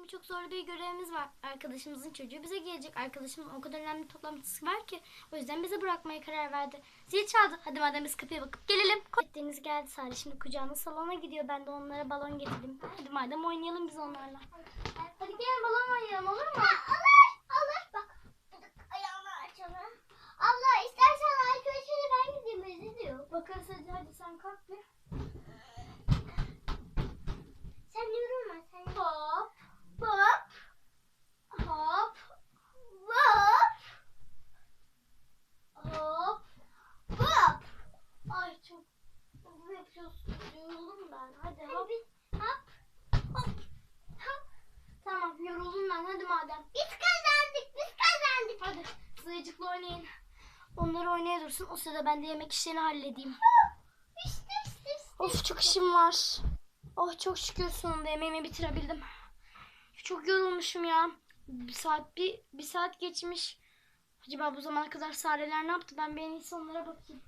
Şimdi çok zor bir görevimiz var. Arkadaşımızın çocuğu bize gelecek. Arkadaşımın o kadar önemli toplantısı var ki. O yüzden bize bırakmaya karar verdi. Zil çaldı. Hadi madem biz kapıya bakıp gelelim. Deniz geldi Salih. Şimdi kucağına salona gidiyor. Ben de onlara balon getirdim. Hadi madem oynayalım biz onlarla. Hadi gelin balon oynayalım olur mu? Alır, alır. Bak, ayağımı açalım. Allah istersen arkadaşıyla ben gideyim Ezi diyor. Bakarız hadi hadi sen kalk bir. Sen yorulma, sen Hop Hop, hop hop, hop. hop. Ay çok hızlı yapıyorsun. Yoruldum ben. Hadi hop. Hop, hop, hop. Tamam yoruldum ben. Hadi madem. Biz kazandık, biz kazandık. Hadi sayıcıkla oynayın. Onları oynaya dursun. O sırada ben de yemek işlerini halledeyim. İşte, işte, işte. Of çok işim var. Oh çok şükür sonunda yemeğimi bitirebildim. Çok yorulmuşum ya. Bir saat bir, bir saat geçmiş. Acaba bu zamana kadar Sareler ne yaptı? Ben bir en iyisi onlara bakayım.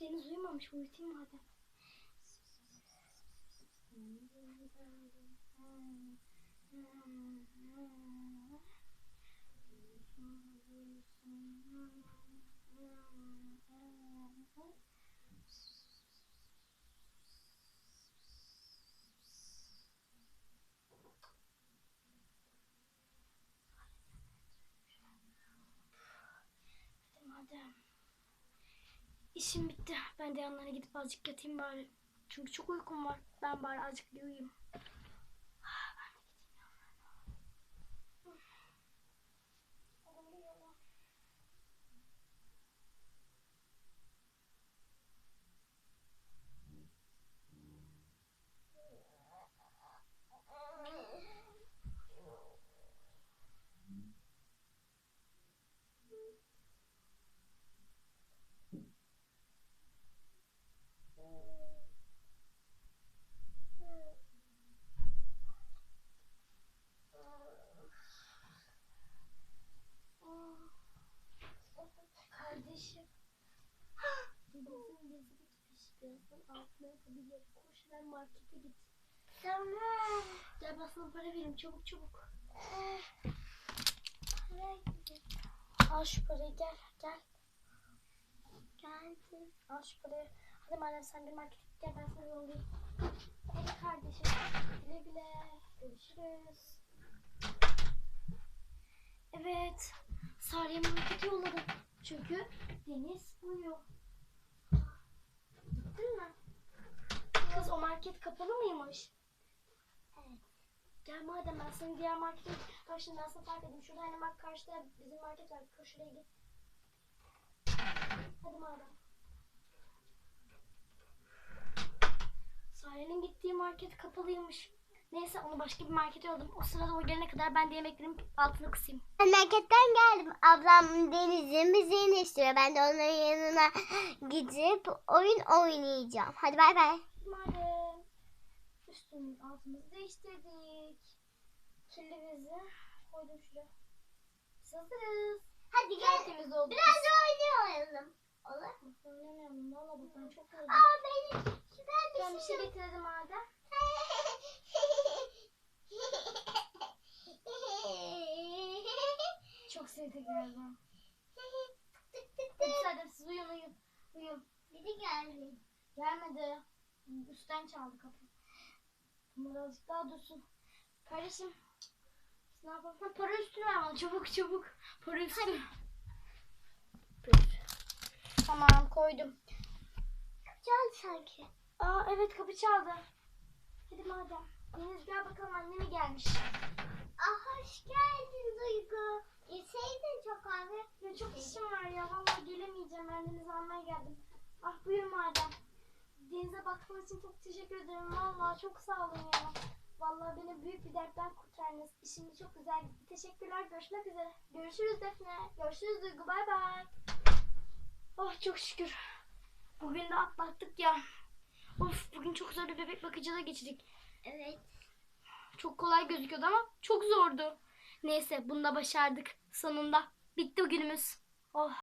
Uyumuş, Deniz uyumamış. Uyutayım madem. Hadi madem. İşim bitti. Ben de yanlarına gidip azıcık yatayım bari. Çünkü çok uykum var. Ben bari azıcık uyuyayım. Kardeşim. Bizim yazı bitmiş. Birazdan altına yapabilir. Koş hemen markete git. Tamam. Gel ben sana para vereyim çabuk çabuk. Al şu parayı gel gel. Geldim. Al şu parayı. Hadi madem sen bir markete gel ben sana yollayayım. Hadi kardeşim. Güle güle. Görüşürüz. Evet. Yolladım. Çünkü Deniz uyuyor. Gittin mi? Kız o market kapalı mıymış? Evet. Gel madem ben seni diğer Bak şimdi ben sana tarif edeyim. Şurada hani bak karşıda bizim market var. Şuraya git. Hadi madem. Sare'nin gittiği market kapalıymış. Neyse onu başka bir markete yolladım. O sırada o gelene kadar ben de yemeklerin altını kısayım. Memleketten geldim. Ablam Deniz'in bizi iyileştiriyor. Ben de onların yanına gidip oyun oynayacağım. Hadi bay bay. Madem üstümüz altımızı değiştirdik. Kirlimizi koydum şuraya. Biz hazırız. Hadi Tertemiz oldu. Biraz da oynayalım. Olur mu? Söylemeyelim. Valla ben çok yoruldum. Aa benim. Ben Ben bir şey getirdim sevdik galiba. Hadi sadece siz uyuyun uyuyun. Uyuyun. Biri geldi. Gelmedi. Üstten çaldı kapı. Bunlar azıcık daha dursun. Kardeşim. Ne yapalım? Ha, para üstünü ver bana. Çabuk çabuk. Para üstü. Tamam koydum. Çaldı sanki. Aa evet kapı çaldı. Hadi madem. Deniz gel bakalım anneme gelmiş. Ah hoş geldin Duygu. Yeseydin çok abi. Ya çok işim var ya. Vallahi gelemeyeceğim. Ben Deniz'i almaya geldim. Ah buyur madem. Denize baktığınız için çok teşekkür ederim. Vallahi çok sağ olun ya. Vallahi beni büyük bir dertten kurtardınız. İşim çok güzel gitti. Teşekkürler. Görüşmek üzere. Görüşürüz Defne. Görüşürüz Duygu. Bay bay. Oh çok şükür. Bugün de atlattık ya. Of bugün çok zor bir bebek bakıcılığı geçirdik. Evet. Çok kolay gözüküyordu ama çok zordu. Neyse bunu da başardık. Sonunda bitti günümüz. Oh